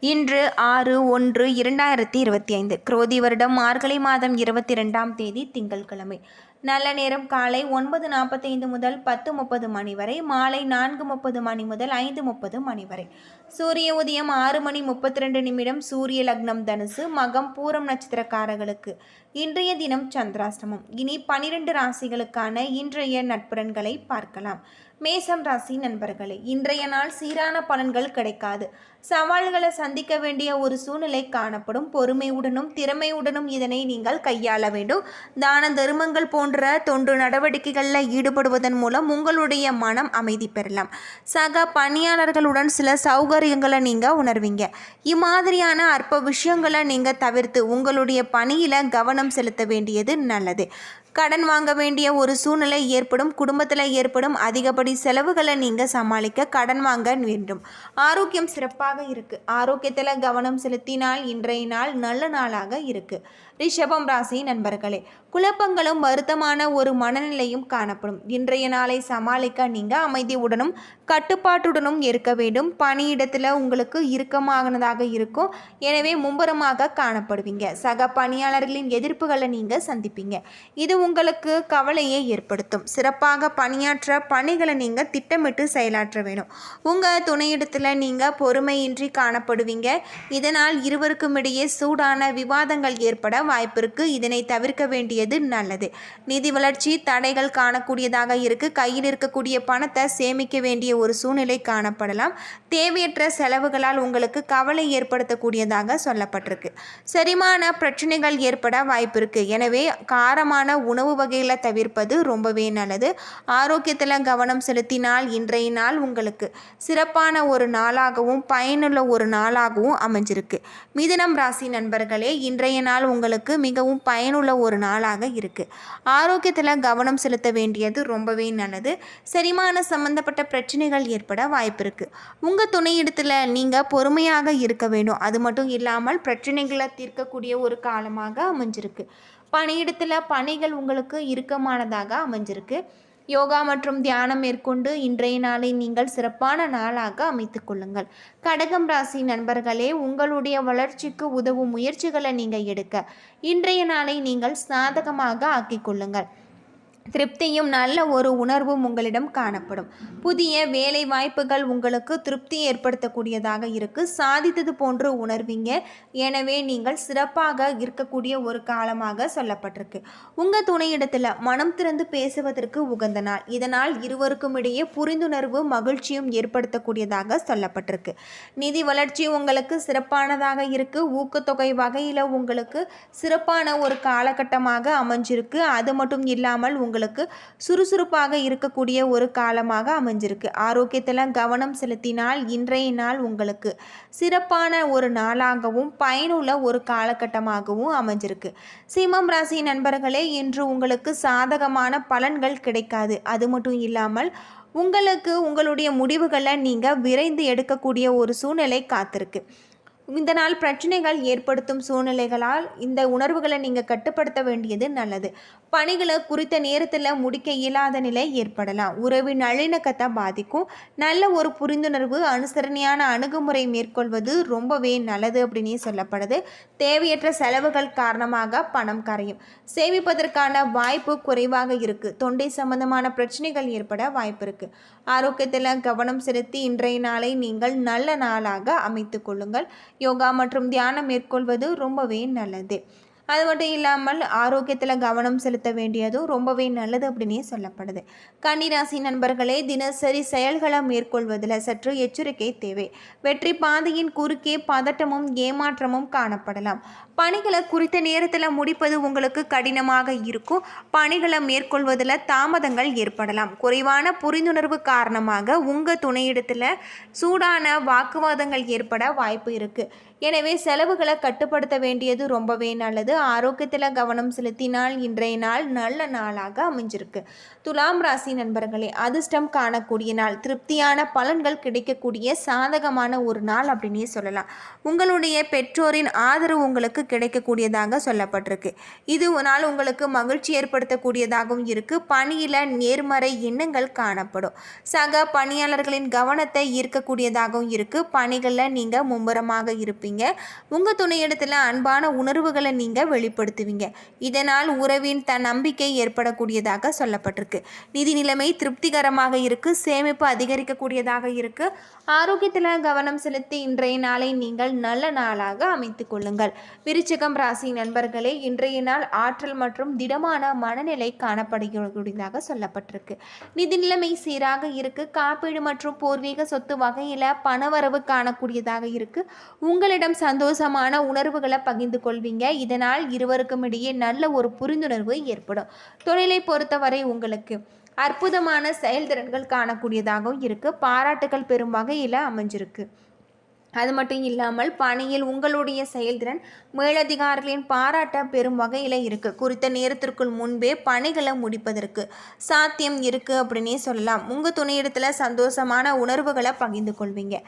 இன்று ஆறு ஒன்று இரண்டாயிரத்தி இருபத்தி ஐந்து குரோதி வருடம் மார்கழி மாதம் இருபத்தி ரெண்டாம் தேதி திங்கட்கிழமை நல்ல நேரம் காலை ஒன்பது நாற்பத்தைந்து முதல் பத்து முப்பது மணி வரை மாலை நான்கு முப்பது மணி முதல் ஐந்து முப்பது மணி வரை. சூரிய உதயம் ஆறு மணி முப்பத்தி ரெண்டு நிமிடம் சூரிய லக்னம் தனுசு மகம் பூரம் நட்சத்திரக்காரர்களுக்கு. இன்றைய தினம் சந்திராஷ்டமம். இனி பனிரெண்டு ராசிகளுக்கான இன்றைய நட்புறன்களை பார்க்கலாம். மேசம் ராசி நண்பர்களே இன்றைய நாள் சீரான பலன்கள் கிடைக்காது. சவால்களை சந்திக்க வேண்டிய ஒரு சூழ்நிலை காணப்படும். பொறுமையுடனும் திறமையுடனும் இதனை நீங்கள் கையாள வேண்டும். தான தர்மங்கள் போன்ற தொண்டு நடவடிக்கைகளில் ஈடுபடுவதன் மூலம் உங்களுடைய மனம் அமைதி பெறலாம். சக பணியாளர்களுடன் சில சௌகரியங்களை நீங்கள் உணர்வீங்க. இம்மாதிரியான அற்ப விஷயங்களை நீங்கள் தவிர்த்து உங்களுடைய பணியில் கவனம் செலுத்த வேண்டியது நல்லது. கடன் வாங்க வேண்டிய ஒரு சூழ்நிலை ஏற்படும். குடும்பத்தில் ஏற்படும் அதிகப்படி செலவுகளை நீங்கள் சமாளிக்க கடன் வாங்க வேண்டும். ஆரோக்கியம் சிறப்பாக இருக்குது ஆரோக்கியத்தில் கவனம் செலுத்தினால் இன்றைய நாள் நல்ல நாளாக இருக்குது ரிஷபம் ராசி நண்பர்களே குழப்பங்களும் வருத்தமான ஒரு மனநிலையும் காணப்படும். இன்றைய நாளை சமாளிக்க நீங்கள் அமைதியுடனும் கட்டுப்பாட்டுடனும் இருக்க வேண்டும். பணியிடத்தில் உங்களுக்கு இறுக்கமானதாக இருக்கும். எனவே மும்பரமாக காணப்படுவீங்க. சக பணியாளர்களின் எதிர்ப்புகளை நீங்கள் சந்திப்பீங்க. இது உங்களுக்கு கவலையை ஏற்படுத்தும். சிறப்பாக பணியாற்ற பணிகளை நீங்கள் திட்டமிட்டு செயலாற்ற வேணும் உங்கள் துணையிடத்தில் நீங்கள் பொறுமையின்றி காணப்படுவீங்க. இதனால் இருவருக்கும் இடையே சூடான விவாதங்கள் ஏற்பட வாய்ப்பிருக்கு இதனை தவிர்க்க வேண்டியது நல்லது. நிதி வளர்ச்சி தடைகள் காணக்கூடியதாக இருக்கு. கையில் இருக்கக்கூடிய பணத்தை சேமிக்க வேண்டிய ஒரு சூழ்நிலை காணப்படலாம். தேவையற்ற செலவுகளால் உங்களுக்கு கவலை ஏற்படுத்தக்கூடியதாக சொல்லப்பட்டிருக்கு. செரிமான பிரச்சனைகள் ஏற்பட வாய்ப்பிருக்கு எனவே காரமான உணவு வகைகளை தவிர்ப்பது ரொம்பவே நல்லது. ஆரோக்கியத்தில் கவனம் செலுத்தினால் இன்றைய நாள் உங்களுக்கு சிறப்பான ஒரு நாளாகவும் பயனுள்ள ஒரு நாளாகவும் அமைஞ்சிருக்கு. மிதுனம் ராசி நண்பர்களே இன்றைய நாள் உங்களுக்கு மிகவும் பயனுள்ள ஒரு நாளாக இருக்குது ஆரோக்கியத்தில் கவனம் செலுத்த வேண்டியது ரொம்பவே நல்லது. செரிமான சம்பந்தப்பட்ட பிரச்சனைகள் ஏற்பட வாய்ப்பு இருக்குது உங்கள் துணையிடத்தில் நீங்கள் பொறுமையாக இருக்க வேண்டும். அது மட்டும் இல்லாமல் பிரச்சனைகளை தீர்க்கக்கூடிய ஒரு காலமாக அமைஞ்சிருக்கு. பணியிடத்தில் பணிகள் உங்களுக்கு இறுக்கமானதாக அமைஞ்சிருக்கு. யோகா மற்றும் தியானம் மேற்கொண்டு இன்றைய நாளை நீங்கள் சிறப்பான நாளாக அமைத்து கொள்ளுங்கள். கடகம் ராசி நண்பர்களே உங்களுடைய வளர்ச்சிக்கு உதவும் முயற்சிகளை நீங்கள் எடுக்க இன்றைய நாளை நீங்கள் சாதகமாக ஆக்கிக் கொள்ளுங்கள். திருப்தியும் நல்ல ஒரு உணர்வும் உங்களிடம் காணப்படும். புதிய வேலை வாய்ப்புகள் உங்களுக்கு திருப்தி ஏற்படுத்தக்கூடியதாக இருக்கு. சாதித்தது போன்று உணர்வீங்க. எனவே நீங்கள் சிறப்பாக இருக்கக்கூடிய ஒரு காலமாக சொல்லப்பட்டிருக்கு. உங்கள் துணையிடத்தில் மனம் திறந்து பேசுவதற்கு உகந்த நாள். இதனால் இருவருக்கும் இடையே புரிந்துணர்வு மகிழ்ச்சியும் ஏற்படுத்தக்கூடியதாக சொல்லப்பட்டிருக்கு. நிதி வளர்ச்சி உங்களுக்கு சிறப்பானதாக இருக்கு. ஊக்கத்தொகை வகையில் உங்களுக்கு சிறப்பான ஒரு காலகட்டமாக அமைஞ்சிருக்கு. அது மட்டும் இல்லாமல் உங்களுக்கு உங்களுக்கு சுறுசுறுப்பாக இருக்கக்கூடிய ஒரு காலமாக அமைஞ்சிருக்கு. ஆரோக்கியத்தில் கவனம் செலுத்தினால் இன்றைய நாள் உங்களுக்கு சிறப்பான ஒரு நாளாகவும் பயனுள்ள ஒரு காலகட்டமாகவும் அமைஞ்சிருக்கு. சிம்மம் ராசி நண்பர்களே இன்று உங்களுக்கு சாதகமான பலன்கள் கிடைக்காது. அது மட்டும் இல்லாமல் உங்களுக்கு உங்களுடைய முடிவுகளை நீங்கள் விரைந்து எடுக்கக்கூடிய ஒரு சூழ்நிலை காத்திருக்கு. இந்த நாள் பிரச்சனைகள் ஏற்படுத்தும் சூழ்நிலைகளால் இந்த உணர்வுகளை நீங்கள் கட்டுப்படுத்த வேண்டியது நல்லது. பணிகளை குறித்த நேரத்தில் முடிக்க இயலாத நிலை ஏற்படலாம். உறவின் நல்லிணக்கத்தை பாதிக்கும். நல்ல ஒரு புரிந்துணர்வு அனுசரணையான அணுகுமுறை மேற்கொள்வது ரொம்பவே நல்லது அப்படின்னு சொல்லப்படுது. தேவையற்ற செலவுகள் காரணமாக பணம் கரையும். சேமிப்பதற்கான வாய்ப்பு குறைவாக இருக்குது தொண்டை சம்பந்தமான பிரச்சனைகள் ஏற்பட வாய்ப்பு இருக்குது ஆரோக்கியத்தில் கவனம் செலுத்தி இன்றைய நாளை நீங்கள் நல்ல நாளாக அமைத்து கொள்ளுங்கள். யோகா மற்றும் தியானம் மேற்கொள்வது ரொம்பவே நல்லது. அது மட்டும் இல்லாமல் ஆரோக்கியத்தில் கவனம் செலுத்த வேண்டியதும் ரொம்பவே நல்லது அப்படின்னே சொல்லப்படுது. கன்னிராசி நண்பர்களே தினசரி செயல்களை மேற்கொள்வதில் சற்று எச்சரிக்கை தேவை. வெற்றி பாதையின் குறுக்கே பதட்டமும் ஏமாற்றமும் காணப்படலாம். பணிகளை குறித்த நேரத்தில் முடிப்பது உங்களுக்கு கடினமாக இருக்கும். பணிகளை மேற்கொள்வதில் தாமதங்கள் ஏற்படலாம். குறைவான புரிந்துணர்வு காரணமாக உங்கள் துணையிடத்தில் சூடான வாக்குவாதங்கள் ஏற்பட வாய்ப்பு இருக்குது எனவே செலவுகளை கட்டுப்படுத்த வேண்டியது ரொம்பவே நல்லது. ஆரோக்கியத்தில் கவனம் செலுத்தினால் இன்றைய நாள் நல்ல நாளாக அமைஞ்சிருக்கு. துலாம் ராசி நண்பர்களே அதிர்ஷ்டம் காணக்கூடிய நாள். திருப்தியான பலன்கள் கிடைக்கக்கூடிய சாதகமான ஒரு நாள் அப்படின்னே சொல்லலாம். உங்களுடைய பெற்றோரின் ஆதரவு உங்களுக்கு கிடைக்கக்கூடியதாக சொல்லப்பட்டிருக்கு. இது நாள் உங்களுக்கு மகிழ்ச்சி ஏற்படுத்தக்கூடியதாகவும் இருக்குது பணியில் நேர்மறை எண்ணங்கள் காணப்படும். சக பணியாளர்களின் கவனத்தை ஈர்க்கக்கூடியதாகவும் இருக்குது பணிகளில் நீங்கள் மும்முரமாக இருப்பீங்க. உங்கள் துணையிடத்தில் அன்பான உணர்வுகளை நீங்கள் வெளிப்படுத்துவீங்க. இதனால் உறவின் தன் நம்பிக்கை ஏற்படக்கூடியதாக சொல்லப்பட்டிருக்கு. நிதி நிலைமை திருப்திகரமாக இருக்குது சேமிப்பு அதிகரிக்கக்கூடியதாக இருக்குது ஆரோக்கியத்தில் கவனம் செலுத்தி இன்றைய நாளை நீங்கள் நல்ல நாளாக அமைத்து கொள்ளுங்கள். விருச்சிகம் ராசி நண்பர்களே இன்றைய நாள் ஆற்றல் மற்றும் திடமான மனநிலை காணப்படுகிறதாக சொல்லப்பட்டிருக்கு. நிதி நிலைமை சீராக இருக்கு. காப்பீடு மற்றும் பூர்வீக சொத்து வகையில் பணவரவு காணக்கூடியதாக இருக்கு. உங்களிடம் சந்தோஷமான உணர்வுகளை பகிர்ந்து கொள்வீங்க. இதனால் இருவருக்கும் இடையே நல்ல ஒரு புரிந்துணர்வு ஏற்படும். தொழிலை பொறுத்தவரை உங்களுக்கு அற்புதமான செயல்திறன்கள் காணக்கூடியதாகவும் இருக்குது பாராட்டுகள் பெறும் வகையில் அமைஞ்சிருக்கு. அது மட்டும் இல்லாமல் பணியில் உங்களுடைய செயல்திறன் மேலதிகாரிகளின் பாராட்ட பெரும் வகையில் இருக்குது குறித்த நேரத்திற்குள் முன்பே பணிகளை முடிப்பதற்கு சாத்தியம் இருக்குது அப்படின்னே சொல்லலாம். உங்கள் துணையிடத்தில் சந்தோஷமான உணர்வுகளை பகிர்ந்து கொள்வீங்க.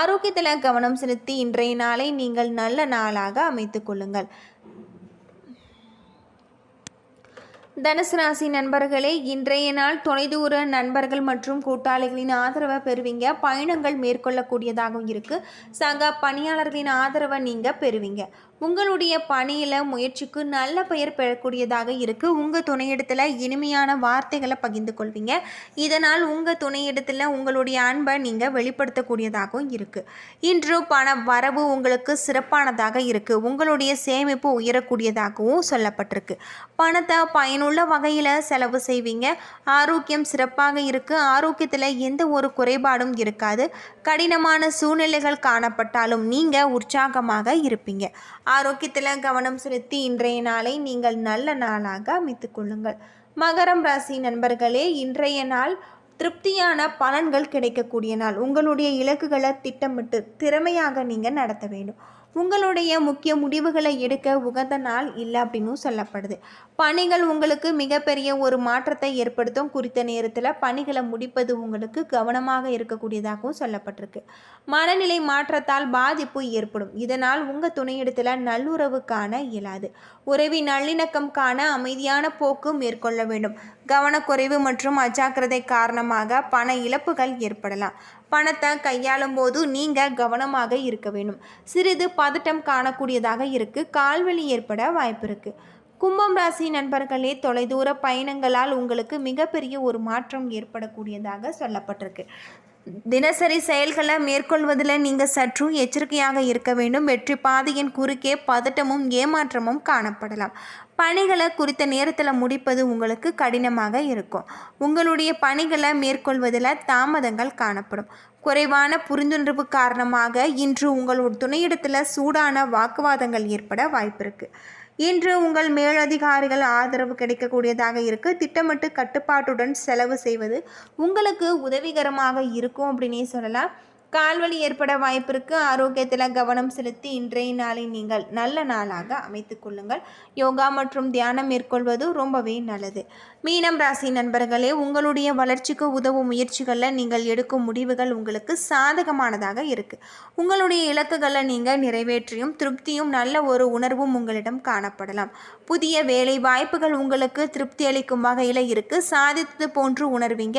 ஆரோக்கியத்தில் கவனம் செலுத்தி இன்றைய நாளை நீங்கள் நல்ல நாளாக அமைத்து கொள்ளுங்கள். தனுசு ராசி நண்பர்களே இன்றைய நாள் தொலைதூர நண்பர்கள் மற்றும் கூட்டாளிகளின் ஆதரவை பெறுவீங்க. பயணங்கள் மேற்கொள்ளக்கூடியதாகவும் இருக்குது சக பணியாளர்களின் ஆதரவை நீங்கள் பெறுவீங்க. உங்களுடைய பணியில் முயற்சிக்கு நல்ல பெயர் பெறக்கூடியதாக இருக்குது உங்கள் துணையிடத்தில் இனிமையான வார்த்தைகளை பகிர்ந்து கொள்வீங்க. இதனால் உங்கள் துணையிடத்தில் உங்களுடைய அன்பை நீங்கள் வெளிப்படுத்தக்கூடியதாகவும் இருக்குது இன்று பண வரவு உங்களுக்கு சிறப்பானதாக இருக்குது உங்களுடைய சேமிப்பு உயரக்கூடியதாகவும் சொல்லப்பட்டிருக்கு. பணத்தை பயனுள்ள வகையில் செலவு செய்வீங்க. ஆரோக்கியம் சிறப்பாக இருக்குது ஆரோக்கியத்தில் எந்த ஒரு குறைபாடும் இருக்காது. கடினமான சூழ்நிலைகள் காணப்பட்டாலும் நீங்கள் உற்சாகமாக இருப்பீங்க. ஆரோக்கியத்தில் கவனம் செலுத்தி இன்றைய நாளை நீங்கள் நல்ல நாளாக அமைத்து கொள்ளுங்கள். மகரம் ராசி நண்பர்களே இன்றைய நாள் திருப்தியான பலன்கள் கிடைக்கக்கூடிய நாள். உங்களுடைய இலக்குகளை திட்டமிட்டு திறமையாக நீங்கள் நடத்த வேண்டும். உங்களுடைய முக்கிய முடிவுகளை எடுக்க உகந்த நாள் இல்லை அப்படின்னும் சொல்லப்படுது. பணிகள் உங்களுக்கு மிகப்பெரிய ஒரு மாற்றத்தை ஏற்படுத்தும். குறித்த நேரத்தில் பணிகளை முடிப்பது உங்களுக்கு கவனமாக இருக்கக்கூடியதாகவும் சொல்லப்பட்டிருக்கு. மனநிலை மாற்றத்தால் பாதிப்பு ஏற்படும். இதனால் உங்கள் துணையிடத்தில் நல்லுறவு காண இயலாது. உறவி நல்லிணக்கம் காண அமைதியான போக்கு மேற்கொள்ள வேண்டும். கவனக்குறைவு மற்றும் அஜாக்கிரதை காரணமாக பண இழப்புகள் ஏற்படலாம். பணத்தை கையாளும் போது நீங்கள் கவனமாக இருக்க வேண்டும். சிறிது பதட்டம் காணக்கூடியதாக இருக்குது கால்வழி ஏற்பட வாய்ப்பு இருக்குது கும்பம் ராசி நண்பர்களே தொலைதூர பயணங்களால் உங்களுக்கு மிகப்பெரிய ஒரு மாற்றம் ஏற்படக்கூடியதாக சொல்லப்பட்டிருக்கு. தினசரி செயல்களை மேற்கொள்வதில் நீங்கள் சற்றும் எச்சரிக்கையாக இருக்க வேண்டும். வெற்றி பாதையின் குறுக்கே பதட்டமும் ஏமாற்றமும் காணப்படலாம். பணிகளை குறித்த நேரத்தில் முடிப்பது உங்களுக்கு கடினமாக இருக்கும். உங்களுடைய பணிகளை மேற்கொள்வதில் தாமதங்கள் காணப்படும். குறைவான புரிந்துணர்வு காரணமாக இன்று உங்களோட துணையிடத்தில் சூடான வாக்குவாதங்கள் ஏற்பட வாய்ப்பு இருக்குது இன்று உங்கள் மேலதிகாரிகள் ஆதரவு கிடைக்கக்கூடியதாக இருக்குது திட்டமிட்டு கட்டுப்பாட்டுடன் செலவு செய்வது உங்களுக்கு உதவிகரமாக இருக்கும் அப்படின்னே சொல்லலாம். கால்வலி ஏற்பட வாய்ப்பிற்கு ஆரோக்கியத்தில் கவனம் செலுத்தி இன்றைய நாளை நீங்கள் நல்ல நாளாக அமைத்து கொள்ளுங்கள். யோகா மற்றும் தியானம் மேற்கொள்வது ரொம்பவே நல்லது. மீனம் ராசி நண்பர்களே உங்களுடைய வளர்ச்சிக்கு உதவும் முயற்சிகளில் நீங்கள் எடுக்கும் முடிவுகள் உங்களுக்கு சாதகமானதாக இருக்குது உங்களுடைய இலக்குகளை நீங்கள் நிறைவேற்றியும் திருப்தியும் நல்ல ஒரு உணர்வும் உங்களிடம் காணப்படலாம். புதிய வேலை வாய்ப்புகள் உங்களுக்கு திருப்தி அளிக்கும் வகையில் இருக்குது சாதித்தது போன்று உணர்வீங்க.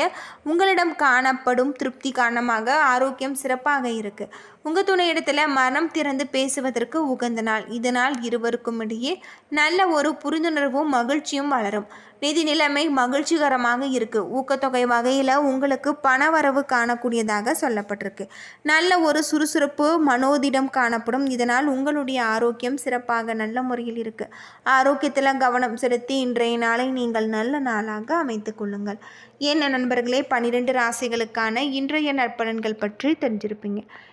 உங்களிடம் காணப்படும் திருப்தி காரணமாக ஆரோக்கியம் சிறப்பாக இருக்குது உங்கள் துணை இடத்துல மனம் திறந்து பேசுவதற்கு உகந்த நாள். இதனால் இருவருக்கும் இடையே நல்ல ஒரு புரிந்துணர்வும் மகிழ்ச்சியும் வளரும். நிதி நிலைமை மகிழ்ச்சிகரமாக இருக்குது ஊக்கத்தொகை வகையில் உங்களுக்கு பணவரவு காணக்கூடியதாக சொல்லப்பட்டிருக்கு. நல்ல ஒரு சுறுசுறுப்பு மனோதிடம் காணப்படும். இதனால் உங்களுடைய ஆரோக்கியம் சிறப்பாக நல்ல முறையில் இருக்குது ஆரோக்கியத்தில் கவனம் செலுத்தி இன்றைய நாளை நீங்கள் நல்ல நாளாக அமைத்து கொள்ளுங்கள். என்ன நண்பர்களே பன்னிரெண்டு ராசிகளுக்கான இன்றைய நற்பலன்கள் பற்றி தெரிஞ்சிருப்பீங்க.